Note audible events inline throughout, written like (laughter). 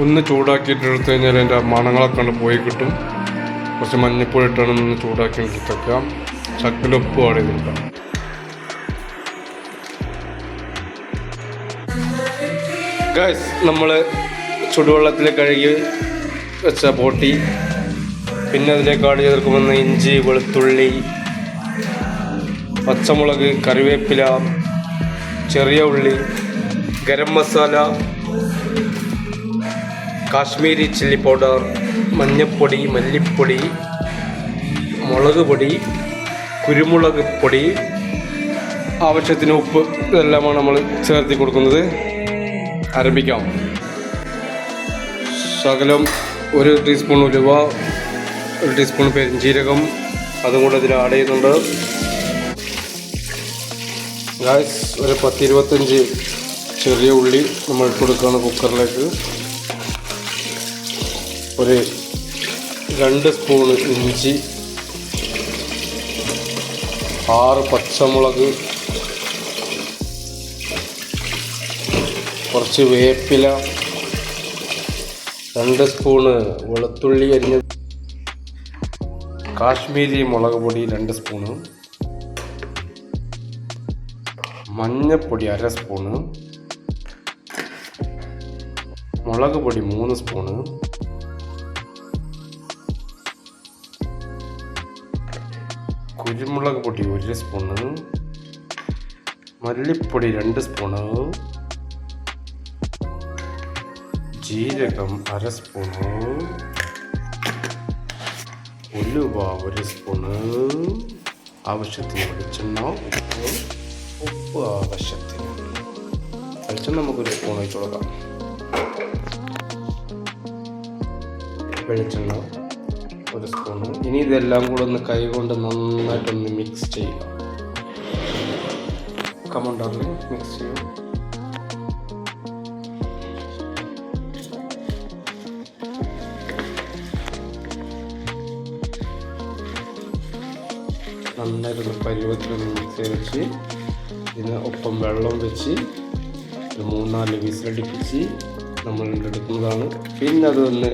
ഒന്ന് ചൂടാക്കിയിട്ട് എടുത്തു കഴിഞ്ഞാൽ അതിന്റെ മണങ്ങളൊക്കെ കണ്ട് പോയി കിട്ടും. കുറച്ച് മഞ്ഞപ്പൊടി ഇട്ടാണ് ഒന്ന് ചൂടാക്കി എടുത്തേക്കാം ചക്കലുപ്പ് ആഡ് ചെയ്തെടുക്കാം ഗൈസ് നമ്മൾ ചുടുവെള്ളത്തിൽ കഴുകി വെച്ച ബോട്ടി പിന്നെ അതിലേക്ക് ആഡ് ചെയ്തെടുക്കുമെന്ന് ഇഞ്ചി വെളുത്തുള്ളി പച്ചമുളക് കറിവേപ്പില ചെറിയ ഉള്ളി ഗരം മസാല കാശ്മീരി ചില്ലി പൗഡർ മഞ്ഞപ്പൊടി മല്ലിപ്പൊടി മുളക് പൊടി കുരുമുളക് പൊടി ആവശ്യത്തിന് ഉപ്പ് ഇതെല്ലാമാണ് നമ്മൾ ചേർത്തി കൊടുക്കുന്നത്. ആരംഭിക്കാം. ശകലം ഒരു ടീസ്പൂൺ ഉലുവ ഒരു ടീസ്പൂൺ പെരിഞ്ചീരകം അതും കൂടെ ഇതിൽ ആഡ് ചെയ്യുന്നുണ്ട്. ഒരു പത്തിരുപത്തഞ്ച് ചെറിയ ഉള്ളി നമ്മൾ ഇട്ട് കൊടുക്കുകയാണ് കുക്കറിലേക്ക് ഒരു രണ്ട് സ്പൂണ് ഇഞ്ചി ആറ് പച്ചമുളക് കുറച്ച് വേപ്പില രണ്ട് സ്പൂണ് വെളുത്തുള്ളി അരിഞ്ഞ കാശ്മീരി മുളക് പൊടി രണ്ട് സ്പൂണ് മഞ്ഞപ്പൊടി അര സ്പൂണ് മുളക് പൊടി മൂന്ന് സ്പൂണ് കുരുമുളക് പൊടി ഒരു സ്പൂണ്. മല്ലിപ്പൊടി രണ്ട് സ്പൂണ്. ജീരകം അര സ്പൂണ്. ഉലുവ ഒരു സ്പൂണ്. ആവശ്യത്തിന് വെളിച്ചെണ്ണ ഉപ്പ് ഉപ്പ് ആവശ്യത്തിന്. വെളിച്ചെണ്ണ നമുക്കൊരു സ്പൂൺ ഒഴിച്ചു കൊടുക്കാം. വെളിച്ചെണ്ണ. ഒരു സ്പൂണ് ഇനി ഇതെല്ലാം കൂടെ ഒന്ന് കൈ കൊണ്ട് നന്നായിട്ടൊന്ന് മിക്സ് ചെയ്യുക. കമണ്ടാറിൽ മിക്സ് ചെയ്യും നന്നായിട്ടൊന്ന് പരുവത്തിലൊന്ന് മിക്സ് ചെയ്ത് വെച്ച് ഇതിന് ഒപ്പം വെള്ളം വെച്ച് ഒരു മൂന്നാൽ വിസിലടിപ്പിച്ച് നമ്മൾ എടുക്കുന്നതാണ് പിന്നെ അതൊന്ന്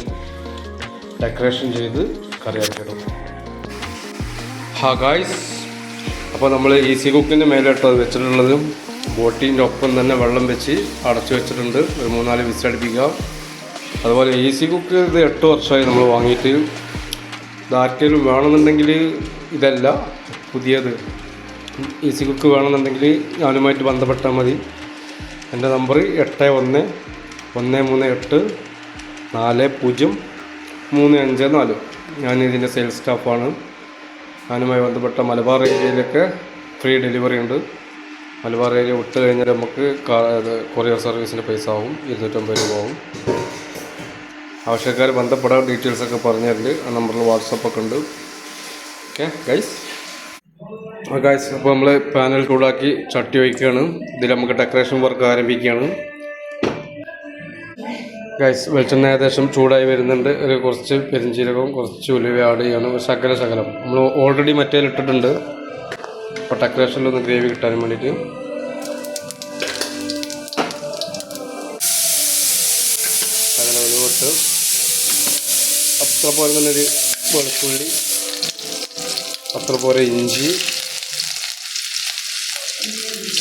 ഡെക്കറേഷൻ ചെയ്ത് കറിയാക്കിയിടും ഹാ ഗായ്സ് അപ്പോൾ നമ്മൾ ഈസി കുക്കിന്റെ മേലോട്ട് അത് വെച്ചിട്ടുള്ളതും ബോട്ടിന്റെ ഒപ്പം തന്നെ വെള്ളം വെച്ച് അടച്ചു വെച്ചിട്ടുണ്ട്. ഒരു മൂന്നാൽ വിസടിപ്പിക്കുക അതുപോലെ ഈസി കുക്ക് ഇത് എട്ട് വർഷമായി നമ്മൾ വാങ്ങിയിട്ട്. ഇതാർക്കെങ്കിലും വേണമെന്നുണ്ടെങ്കിൽ ഇതല്ല പുതിയത്. ഈസി കുക്ക് വേണമെന്നുണ്ടെങ്കിൽ ഞാനുമായിട്ട് ബന്ധപ്പെട്ടാൽ മതി. എന്റെ നമ്പർ എട്ട് ഒന്ന് ഒന്ന് മൂന്ന് എട്ട് നാല് പൂജ്യം മൂന്ന് അഞ്ച് നാല്. ഞാൻ ഇതിന്റെ സെയിൽസ് സ്റ്റാഫാണ് ഞാനുമായി ബന്ധപ്പെട്ട മലബാർ ഏരിയയിലൊക്കെ ഫ്രീ ഡെലിവറി ഉണ്ട്. മലബാർ ഏരിയ വിട്ട് കഴിഞ്ഞാൽ നമുക്ക് കൊറിയർ സർവീസിന്റെ പൈസ ആവും. ഇരുന്നൂറ്റമ്പത് രൂപ ആവും. ആവശ്യക്കാർ ബന്ധപ്പെടാൻ ഡീറ്റെയിൽസൊക്കെ പറഞ്ഞു തരുന്നുണ്ട് ആ നമ്പറിൽ വാട്സപ്പൊക്കെ ഉണ്ട്. ഓക്കെ ഗൈസ് ഗൈസ് അപ്പോൾ നമ്മൾ പാനൽ ചൂടാക്കി ചട്ടി വയ്ക്കുകയാണ്. ഇതിൽ നമുക്ക് ഡെക്കറേഷൻ വർക്ക് ആരംഭിക്കുകയാണ്. ഗൈസ് വെളിച്ചെണ്ണ ഏകദേശം ചൂടായി വരുന്നുണ്ട്. ഒരു കുറച്ച് പെരിഞ്ചീരകവും കുറച്ച് ഉലുവ ആഡ് ചെയ്യണം. ശകല ശകലം. നമ്മൾ ഓൾറെഡി മറ്റേ ഇട്ടിട്ടുണ്ട്. അപ്പോൾ ഡെക്കറേഷനിലൊന്ന് ഗ്രേവി കിട്ടാൻ വേണ്ടിയിട്ട്. ശകലം ഉലുവ ഇട്ട്. അത്ര പോലെ ഒരു വെളുത്തുള്ളി അത്ര പോലെ ഇഞ്ചി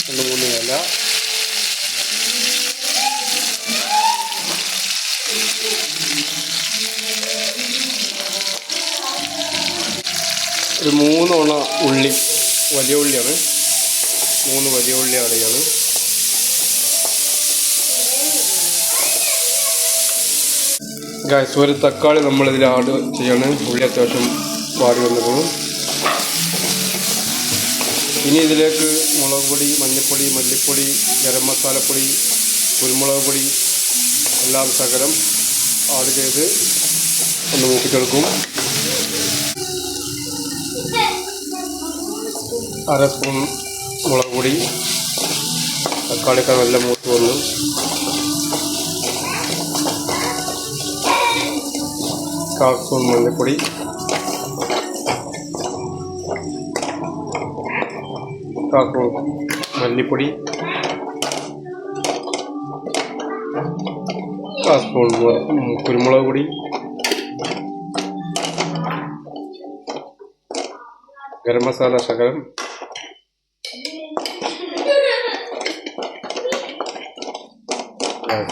രണ്ട് മൂന്ന് ഇല ഒരു മൂന്നോണ ഉള്ളി വലിയ ഉള്ളിയാണ്. മൂന്ന് വലിയ ഉള്ളി അടയാണ്. ഗായ്സ് ഒരു തക്കാളി നമ്മളിതിൽ ആഡ് ചെയ്യാണ്. ഉള്ളി അത്യാവശ്യം വാടി വന്നിരുന്നു ഇനി ഇതിലേക്ക് മുളക് പൊടി മഞ്ഞൾപ്പൊടി മല്ലിപ്പൊടി ഗരം മസാലപ്പൊടി കുരുമുളക് പൊടി എല്ലാം ശകലം ആഡ് ചെയ്ത് ഒന്ന് മൂപ്പിച്ചെടുക്കും. അര സ്പൂൺ മുളക് പൊടി തക്കാളിക്ക നല്ല മൂത്ത് വന്നു. കാൽ സ്പൂൺ മഞ്ഞൾപ്പൊടി. കാൽ സ്പൂൺ മല്ലിപ്പൊടി കാൽ സ്പൂൺ കുരുമുളക് പൊടി. ഗരം മസാല ശകലം.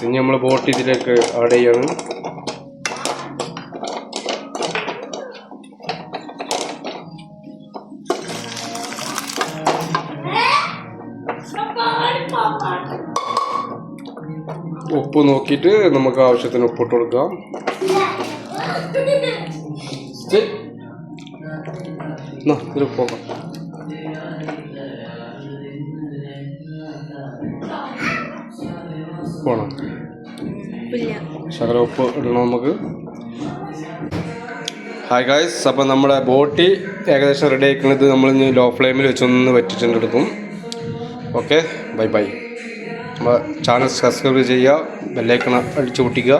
ഇനി നമ്മൾ ബോട്ട് ഇതിലേക്ക് ആഡ് ചെയ്യാണ്. ഉപ്പ് നോക്കിയിട്ട് നമുക്ക് ആവശ്യത്തിന് ഉപ്പിട്ട് കൊടുക്കാം. (laughs) ഇതിൽ ഉപ്പ് നോക്കാം ശകല ഉപ്പ് ഇടണം നമുക്ക്? ഹായ് ഗായ്സ് അപ്പോൾ നമ്മുടെ ബോട്ടി ഏകദേശം റെഡി ആക്കുന്നത് നമ്മൾ ഇനി ലോ ഫ്ലെയിമിൽ വെച്ചൊന്ന് എടുക്കും. Okay bye bye channel subscribe ചെയ്യുക ബെല്ലൈക്കൺ അടിച്ചു പൊട്ടിക്കുക.